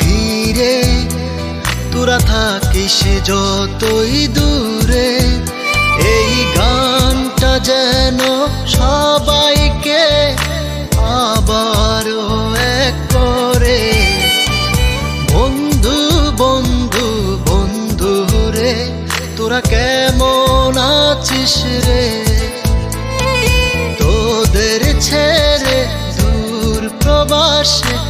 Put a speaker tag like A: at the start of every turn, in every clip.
A: ঘিরে, তোরা থাকিস যতই দূরে। এই গানটা যেন সবাইকে আবারও এক করে। বন্ধু বন্ধু বন্ধু রে, তোরা কেমন আছিস রে? তোদের ছেড়ে দূর প্রবাসে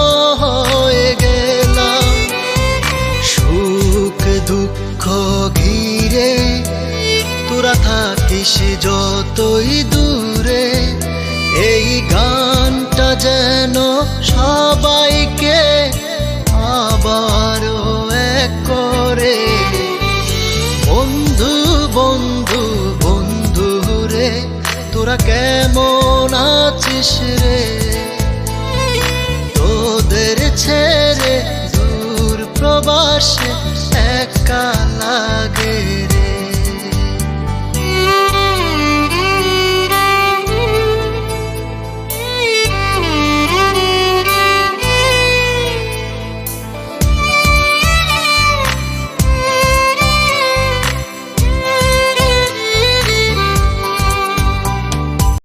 A: দুঃখ ঘিরে, তোরা থাকিস যতই দূরে। এই গানটা যেন সবাইকে আবারও এক করে। বন্ধু বন্ধু বন্ধু রে, তোরা কেমন আছিস রে? তোদের ছেড়ে দূর প্রবাসে একা লাগে